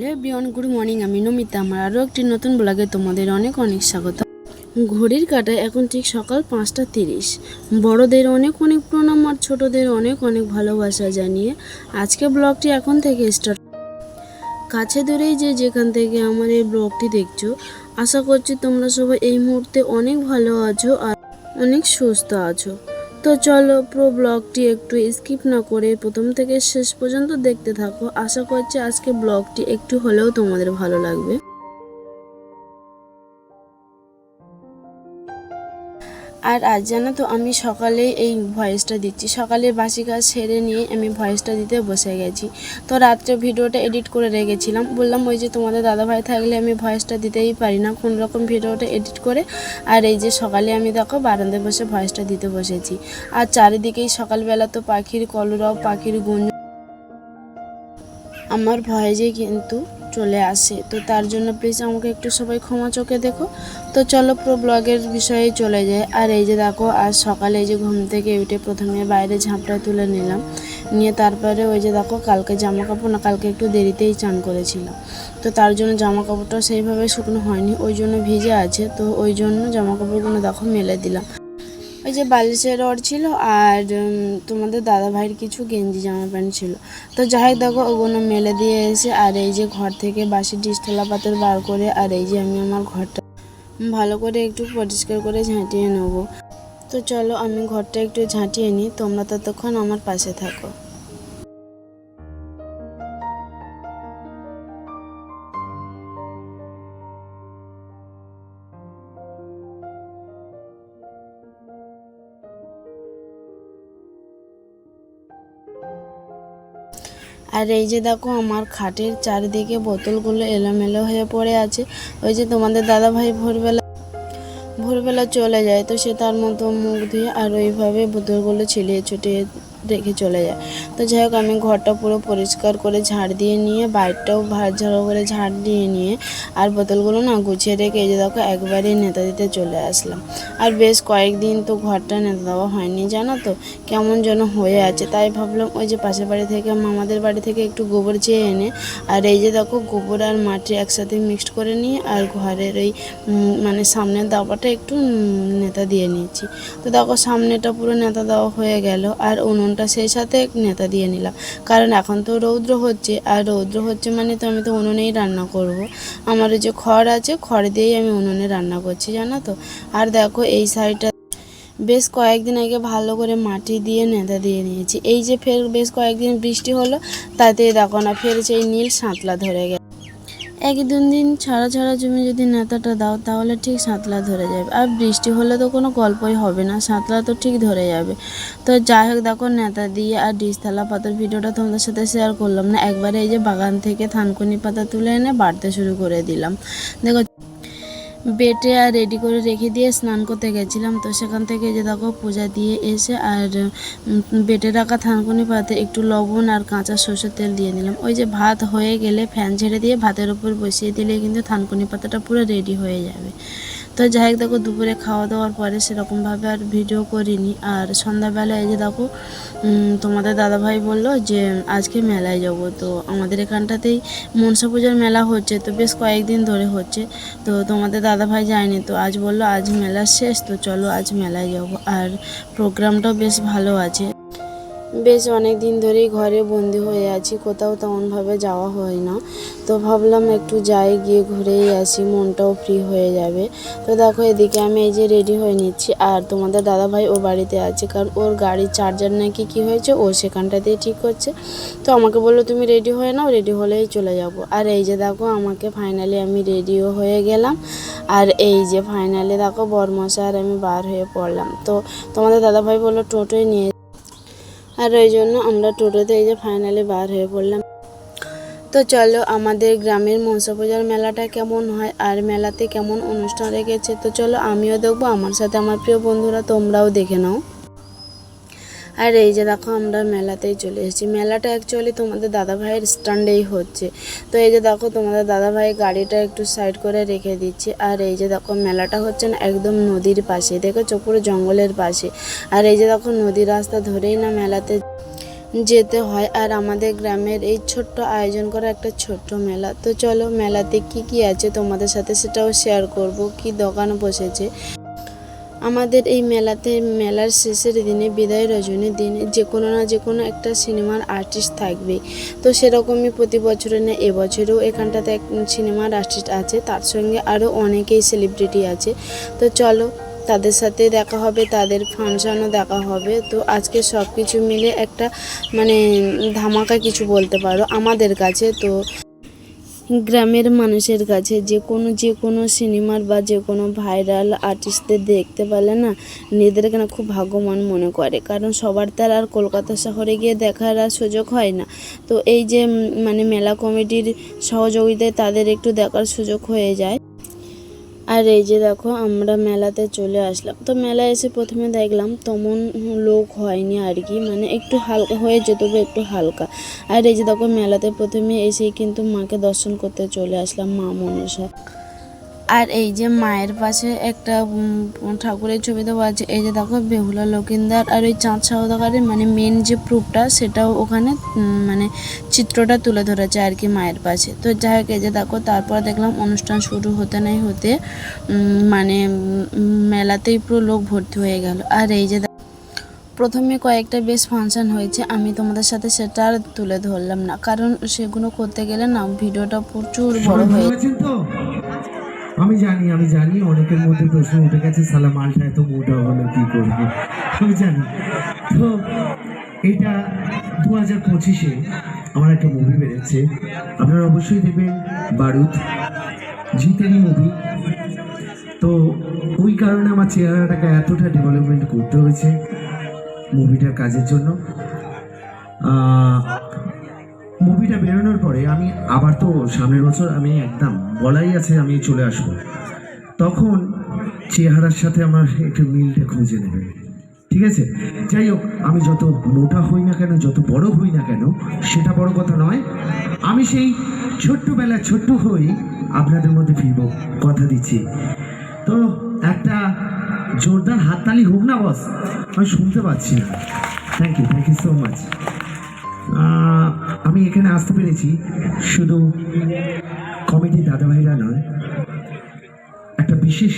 Hello everyone, good morning. আমি নমিতা। আমার আরও একটি নতুন ব্লগে তোমাদের অনেক অনেক স্বাগত। ঘড়ির কাটায় এখন ঠিক সকাল পাঁচটা তিরিশ। বড়দের অনেক অনেক প্রণাম আর ছোটদের অনেক অনেক ভালোবাসা জানিয়ে আজকে ব্লগটি এখন থেকে স্টার্ট কাছে দূরেই যে যেখান থেকে আমার এই ব্লগটি দেখছ, আশা করছি তোমরা সবাই এই মুহূর্তে অনেক ভালো আছো আর অনেক সুস্থ আছো। তো চলো পুরো ব্লগটি একটু স্কিপ না করে প্রথম থেকে শেষ পর্যন্ত দেখতে থাকো। আশা করছি আজকে ব্লগটি একটু হলেও তোমাদের ভালো লাগবে। আর আজ জানো তো, আমি সকালে এই ভয়েসটা দিচ্ছি। সকালে বাসি কাজ সেরে নিয়ে আমি ভয়েসটা দিতে বসে গেছি। তো রাত্রে ভিডিওটা এডিট করে রেখেছিলাম। বললাম, ওই যে তোমাদের দাদাভাই থাকলে আমি ভয়েসটা দিতেই পারি না। কোন রকম ভিডিওটা এডিট করে, আর এই যে সকালে আমি দেখো বারান্দায় বসে ভয়েসটা দিতে বসেছি। আর চারিদিকেই সকালবেলা তো পাখির কলরব, পাখির গুঞ্জ আমার ভয়েসে কিন্তু চলে আসে। তো তার জন্য প্লিজ আমাকে একটু সবাই ক্ষমা চোখে দেখো। তো চলো পুরো ব্লগের বিষয়ে চলে যায় আর এই যে দেখো, আজ সকালে এই যে ঘুম থেকে উঠে প্রথমে বাইরে ঝাঁপটা তুলে নিলাম। নিয়ে তারপরে ওই যে দেখো, কালকে জামা কাপড় না, কালকে একটু দেরিতেই চান করেছিলাম। তো তার জন্য জামা কাপড়টা সেইভাবে শুকনো হয়নি, ওই জন্য ভিজে আছে। তো ওই জন্য জামা কাপড়গুলো দেখো মেলে দিলাম। ওই যে বালিশের রড ছিল আর তোমাদের দাদা ভাইয়ের কিছু গেঞ্জি, জামা প্যান্ট ছিল। তো যাই দেখো, ওগুলো মেলে দিয়ে এসে আর এই যে ঘর থেকে বাসি ডিস্টলা পাতের বার করে আর এই যে আমি আমার ঘরটা ভালো করে একটু পরিষ্কার করে ঝাঁটিয়ে নেব। তো চলো আমি ঘরটা একটু ঝাঁটিয়ে নিই, তোমরা ততক্ষণ আমার পাশে থাকো। আর এই যে দেখো, আমার খাটের চারিদিকে বোতলগুলো এলোমেলো হয়ে পড়ে আছে। ওই যে তোমাদের দাদা ভাই ভোরবেলা ভোরবেলা চলে যায়, তো সে তার মতো মুখ ধুয়ে আর ওইভাবে বোতলগুলো ছিলিয়ে ছুটিয়ে রেখে চলে যায়। তো যাই হোক, আমি ঘরটা পুরো পরিষ্কার করে ঝাড় দিয়ে নিয়ে, বাইরটাও ঝাড়ো করে ঝাড় দিয়ে নিয়ে, আর বোতলগুলো না গুছিয়ে রেখে এই যে দেখো একবারেই নেতা দিতে চলে আসলাম। আর বেশ কয়েকদিন তো ঘরটা নেতা দেওয়া হয়নি, জানো তো? কেমন যেন হয়ে আছে। তাই ভাবলাম ওই যে পাশের বাড়ি থেকে, মামাদের বাড়ি থেকে একটু গোবর চেয়ে এনে, আর এই যে দেখো, গোবর আর মাটি একসাথে মিক্সড করে নিয়ে, আর ঘরের ওই মানে সামনের দাবাটা একটু নেতা দিয়ে নিয়েছি। তো দেখো, সামনেটা পুরো নেতা দেওয়া হয়ে গেল, আর উনুনটা সেই সাথে নেতা দিয়ে নিলাম। কারণ এখন তো রৌদ্র হচ্ছে, আর রৌদ্র হচ্ছে মানে তো আমি তো উনুনেই রান্না করব। আমার যে খড় আছে, খড় দিয়েই আমি উনুনে রান্না করছি, জানো তো। আর দেখো এই সাইডটা বেশ কয়েকদিন আগে ভালো করে মাটি দিয়ে নেতা দিয়ে নিয়েছি। এই যে ফের বেশ কয়েকদিন বৃষ্টি হলো তাতে দেখো না, ফের সেই নীল সাঁতলা ধরে গেল এক দু দিন ছাড়া ছাড়া জমি যদি নেতাটা দাও, তাহলে ঠিক সাঁতলা ধরে যাবে। আর বৃষ্টি হলে তো কোনো গল্পই হবে না, সাঁতলা তো ঠিক ধরে যাবে। তো যাই হোক, দেখো নেতা দিয়ে আর ডিস থালা পাতার ভিডিওটা তোমাদের সাথে শেয়ার করলাম না, একবারে এই যে বাগান থেকে থানকুনি পাতা তুলে এনে বাড়তে শুরু করে দিলাম। দেখো বেটে আর রেডি করে রেখে দিয়ে স্নান করতে গেছিলাম। তো সেখান থেকে যে দেখো পূজা দিয়ে এসে আর বেটে রাখা থানকুনি পাতে একটু লবণ আর কাঁচা সর্ষের তেল দিয়ে নিলাম। ওই যে ভাত হয়ে গেলে ফ্যান ঝেড়ে দিয়ে ভাতের উপর বসিয়ে দিলে কিন্তু থানকুনি পাতাটা পুরো রেডি হয়ে যাবে। তো যাই হোক দেখো, দুপুরে খাওয়া দাওয়ার পরে সেরকমভাবে আর ভিডিও করিনি। আর সন্ধ্যাবেলায় যে দেখো তোমাদের দাদাভাই বলল যে, আজকে মেলায় যাব। তো আমাদের এখানটাতেই মনসা পূজার মেলা হচ্ছে, তো বেশ কয়েকদিন ধরে হচ্ছে। তো তোমাদের দাদাভাই যায়নি, তো আজ বলল, আজ মেলা শেষ, তো চলো আজ মেলায় যাব। আর প্রোগ্রামটাও বেশ ভালো আছে। বেশ অনেক দিন ধরেই ঘরে বন্দি হয়ে আছি, কোথাও তেমনভাবে যাওয়া হয় না। তো ভাবলাম একটু যাই, গিয়ে ঘুরেই আসি, মনটাও ফ্রি হয়ে যাবে। তো দেখো এদিকে আমি এই যে রেডি হয়ে নিচ্ছি, আর তোমাদের দাদাভাই ও বাড়িতে আছে, কারণ ওর গাড়ির চার্জার নাকি কি হয়েছে, ও সেখানটাতেই ঠিক করছে। তো আমাকে বলল, তুমি রেডি হয়ে নাও রেডি হলেই চলে যাব। আর এই যে দেখো, আমাকে ফাইনালি আমি রেডিও হয়ে গেলাম। আর এই যে ফাইনালি দেখো বরমশা আর আমি বার হয়ে পড়লাম। তো তোমাদের দাদাভাই বলল, টোটোয় নিয়ে আর ওই জন্য আমরা টোটোতে এই যে ফাইনালি বার হয়ে পড়লাম। তো চলো, আমাদের গ্রামের মনসা পূজার মেলাটা কেমন হয় আর মেলাতে কেমন অনুষ্ঠান রেখেছে? তো চলো, আমিও দেখব, আমার সাথে আমার প্রিয় বন্ধুরা, তোমরাও দেখে নাও। আর এই যে দেখো আমরা মেলাতেই চলে এসেছি। মেলাটা অ্যাকচুয়ালি তোমাদের দাদা ভাইয়ের স্ট্যান্ডেই হচ্ছে। তো এই যে দেখো তোমাদের দাদা ভাই গাড়িটা একটু সাইড করে রেখে দিচ্ছে। আর এই যে দেখো মেলাটা হচ্ছে না একদম নদীর পাশে। দেখেছ পুরো জঙ্গলের পাশে। আর এই যে দেখো নদীর রাস্তা ধরেই না মেলাতে যেতে হয়। আর আমাদের গ্রামের এই ছোট্ট আয়োজন করা একটা ছোট্ট মেলা। তো চলো মেলাতে কি কি আছে তোমাদের সাথে সেটাও শেয়ার করব। কি দোকান বসেছে? আমাদের এই মেলাতে, মেলার শেষের দিনে বিদায় রজনীর দিনে যে কোনো না যে কোনো একটা সিনেমার আর্টিস্ট থাকবেই তো সেরকমই প্রতি বছরে না, এবছরেও এখানটাতে এক সিনেমার আর্টিস্ট আছে, তার সঙ্গে আরও অনেকেই সেলিব্রিটি আছে। তো চলো, তাদের সাথে দেখা হবে, তাদের ফাংশনও দেখা হবে। তো আজকে সব কিছু মিলে একটা মানে ধামাকা কিছু বলতে পারো আমাদের কাছে, তো গ্রামের মানুষের কাছে যে কোনো যে কোনো সিনেমার বা যে কোনো ভাইরাল আর্টিস্টদের দেখতে পেলে না নিজেদেরকে না খুব ভাগ্যবান মনে করে। কারণ সবার তার আর কলকাতা শহরে গিয়ে দেখার আর সুযোগ হয় না। তো এই যে মানে মেলা কমিটির সহযোগিতায় তাদের একটু দেখার সুযোগ হয়ে যায়। আর এই যে দেখো, আমরা মেলাতে চলে আসলাম। তো মেলায় এসে প্রথমে দেখলাম তেমন লোক হয়নি আর কি মানে একটু হালকা হয়েছে বা একটু হালকা। আর এই যে দেখো, মেলাতে প্রথমে এসেই কিন্তু মাকে দর্শন করতে চলে আসলাম মা মনসা। আর এই যে মায়ের পাশে একটা ঠাকুরের ছবি দেওয়া আছে। এই যে দেখো, বেহুলা লকিন্দার আর ওই চাঁদ সাউদাগারের মানে মেন যে প্রুফটা, সেটাও ওখানে মানে চিত্রটা তুলে ধরেছে আর কি মায়ের পাশে। তো যাই হোক, এই যে দেখো, তারপর দেখলাম অনুষ্ঠান শুরু হতে নাই হতে মানে মেলাতেই পুরো লোক ভর্তি হয়ে গেল। আর এই যে প্রথমে কয়েকটা বেশ ফাংশন হয়েছে, আমি তোমাদের সাথে সেটা আর তুলে ধরলাম না। কারণ সেগুলো করতে গেলে না, ভিডিওটা প্রচুর বড় হয়ে তো? আমি জানি আমি জানি, অনেকের মধ্যে প্রশ্ন উঠে গেছে সালা মালটা এত মোটা হলো কি করব? আমি জানি। তো এটা দু হাজার পঁচিশে আমার একটা মুভি বেরোচ্ছে আপনারা অবশ্যই দেখবেন বারুদ। জিতেরই মুভি তো ওই কারণে আমার চেহারাটাকে এতটা ডেভেলপমেন্ট করতে হয়েছে মুভিটার কাজের জন্য। মুভিটা বেরোনোর পরে আমি আবার তো সামনের বছর আমি একদম বলাই আছে আমি চলে আসব। তখন চেহারার সাথে আমার একটু মিলটা খুঁজে নেবে। ঠিক আছে? যাই হোক, আমি যত মোটা হই না কেন, যত বড় হই না কেন, সেটা বড় কথা নয়। আমি সেই ছোট্টবেলা ছোট্ট হই আপনাদের মধ্যে ফিরব, কথা দিচ্ছি। তো একটা জোরদার হাততালি হোক না, বস। আমি শুনতে পাচ্ছি না। Thank you thank you so much আমি এখানে আসতে পেরেছি। শুধু কমিটি দাদাভাইরা নয় একটা বিশেষ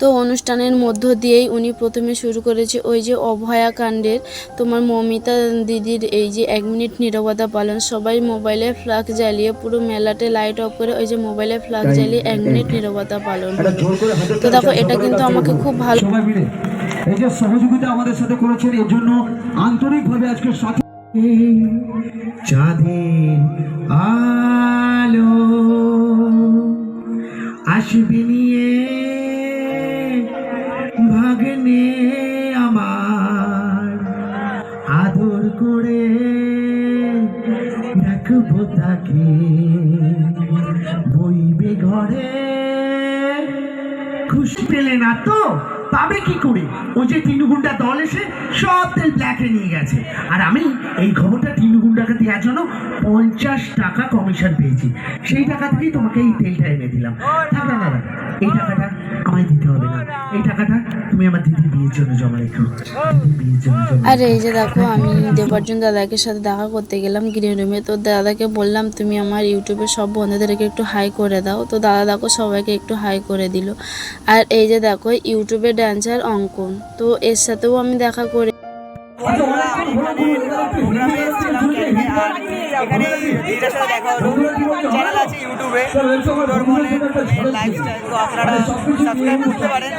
তো অনুষ্ঠানের মধ্য দিয়েই উনি প্রথমে শুরু করেছে ওই যে অভয়াকাণ্ডের তোমার মমিতা দিদির এই যে এক মিনিট নীরবতা পালন সবাই মোবাইলে ফ্ল্যাগ জ্বালিয়ে পুরো মেলাতে লাইট অফ করে ওই যে মোবাইলে ফ্ল্যাগ জ্বালিয়ে এক মিনিট নীরবতা পালন তো দেখো এটা কিন্তু আমাকে খুব ভালো এই যে সহযোগিতা আমাদের সাথে করেছেন, এর জন্য আন্তরিকভাবে আজকে সাথে চাঁদের আলো আসবি নিয়ে ভাগ্নে আমার আদর করে দেখব তাকে। বইবে ঘরে খুশি পেলে না তো? পাবে কি করে? ওই যে তিনুগুন্ডা দল এসে সব তেল ব্ল্যাকে নিয়ে গেছে। আর আমি এই খবরটা তিনুগুন্ডাকে দেওয়ার জন্য পঞ্চাশ টাকা কমিশন পেয়েছি। সেই টাকা থেকেই তোমাকে এই তেলটা এনে দিলাম। থাক না দাদা এই টাকাটা আমায় দিতে হবে না। এই টাকাটা তুমি আমার দিদির বিয়ের জন্য জমা রেখো। বিয়ের জন্য আর এই যে দেখো আমি দেবার্জন দাদাকে সাথে দেখা করতে গেলাম গ্রিন রুমে তো দাদাকে বললাম তুমি আমার ইউটিউবে সব বন্ধুদেরকে একটু হাই করে দাও। তো দাদা দেখো সবাইকে একটু হাই করে দিল। আর এই যে দেখো ইউটিউবে ডান্সার অঙ্কন। তো এর সাথেও আমি দেখা করে সাথে দেখা হলো। চ্যানেল আছে ইউটিউবে লাইফস্টাইল তো আপনারা সাবস্ক্রাইব করতে পারেন।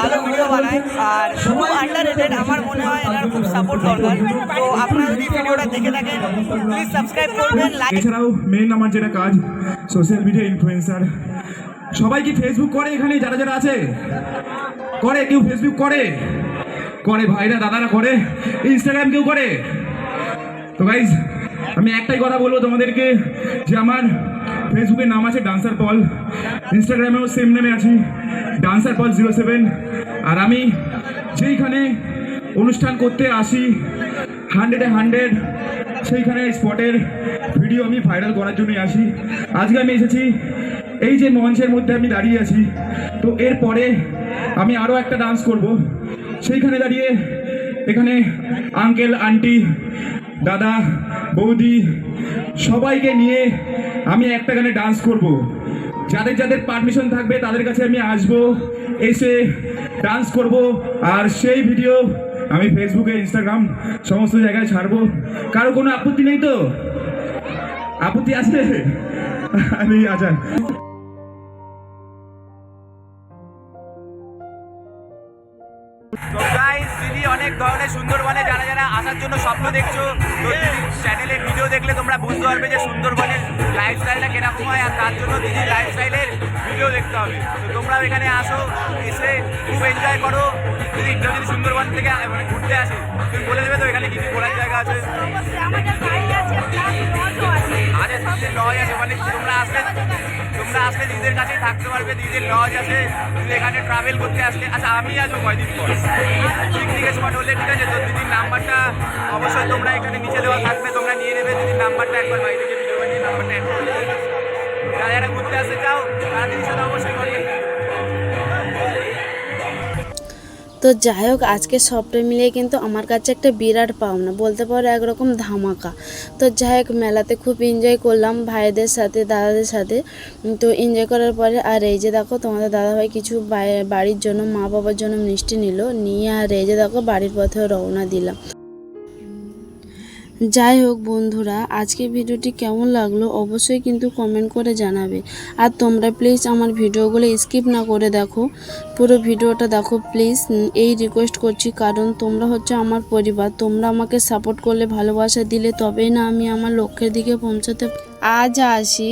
ভালো ভিডিও বানায়। আর খুব আন্ডার রেটেড আমার মনে হয় এনার খুব সাপোর্ট দরকার। তো আপনারা যদি ভিডিওটা দেখে থাকেন প্লিজ সাবস্ক্রাইব করবেন লাইক এছাড়াও মেন আমার যেটা কাজ সোশ্যাল মিডিয়া ইনফ্লুয়েন্সার সবাই কি ফেসবুক করে এখানে, যারা যারা আছে। করে, কেউ ফেসবুক করে। করে ভাইরা, দাদারা করে। ইনস্টাগ্রাম কেউ করে। তো গাইজ আমি একটাই কথা বলব তোমাদেরকে, যে আমার ফেসবুকের নাম আছে ডান্সার পল ইনস্টাগ্রামেও সেম নেমে আছি ডান্সার পল জিরো সেভেন আর আমি যেইখানে অনুষ্ঠান করতে আসি হান্ড্রেডে হান্ড্রেড সেইখানে স্পটের ভিডিও আমি ভাইরাল করার জন্যই আসি। আজকে আমি এসেছি, এই যে মঞ্চের মধ্যে আমি দাঁড়িয়ে আছি, তো এরপরে আমি আরও একটা ডান্স করব। সেইখানে দাঁড়িয়ে এখানে আঙ্কেল আন্টি দাদা বৌদি, সবাইকে নিয়ে আমি একটা গানে ডান্স করব। যাদের যাদের পারমিশন থাকবে, তাদের কাছে আমি আসব, এসে ডান্স করব। আর সেই ভিডিও আমি ফেসবুকে ইনস্টাগ্রাম সমস্ত জায়গায় ছাড়বো। কারও কোনো আপত্তি নেই তো? আপত্তি আছে? আচ্ছা আসার জন্য স্বপ্ন দেখছ? চ্যানেলের ভিডিও দেখলে তোমরা বুঝতে পারবে যে সুন্দরবনের লাইফস্টাইলটা কীরকম হয় আর তার জন্য দিদির লাইফস্টাইলের ভিডিও দেখতে হবে। তো তোমরাও এখানে আসো, এসে খুব এনজয় করো। যদি যদি সুন্দরবন থেকে মানে ঘুরতে আসে, তুমি বলে দেবে তো এখানে কি কি ঘোরার জায়গা আছে? আছে। আছে দিদির লজ আছে মানে তোমরা আসলে তোমরা আসলে দিদিদের কাছেই থাকতে পারবে দিদির লজ আছে, তুমি এখানে ট্রাভেল করতে আসলে আচ্ছা আমি আসব কয়দিন পর? পিকনিকের স্পট হলে ঠিক আছে, তো দিদির নাম্বারটা অবশ্যই তোমরা এখানে নিচে দেওয়া থাকবে, তোমরা নিয়ে নেবে দিদির নাম্বারটা একবার বাইরে গিয়ে ভিডিও নাম্বারটা অ্যাড করে যারা ঘুরতে আসতে চাও, তারা দিদির সাথে অবশ্যই কন্ট্যাক্ট তো যাই হোক, আজকে সবটা মিলিয়ে কিন্তু আমার কাছে একটা বিরাট পাওনা। বলতে পারো একরকম ধামাকা। তো যাই হোক, মেলাতে খুব এনজয় করলাম ভাইদের সাথে, দাদাদের সাথে। তো এনজয় করার পরে, আর এই যে দেখো, তোমাদের দাদাভাই কিছু বাড়ির জন্য মা বাবার জন্য মিষ্টি নিল। নিয়ে আর এই যে দেখো, বাড়ির পথেও রওনা দিলাম। যাই হোক বন্ধুরা আজকে ভিডিওটি কেমন লাগল অবশ্যই কিন্তু কমেন্ট করে জানাবে। আর তোমরা প্লিজ আমার ভিডিওগুলো স্কিপ না করে দেখো। পুরো ভিডিওটা দেখো প্লিজ এই রিকোয়েস্ট করছি, কারণ তোমরা হচ্ছে আমার পরিবার, তোমরা আমাকে সাপোর্ট করলে, ভালোবাসা দিলে, তবেই না আমি আমার লক্ষ্যের দিকে পৌঁছাতে আজ আসি।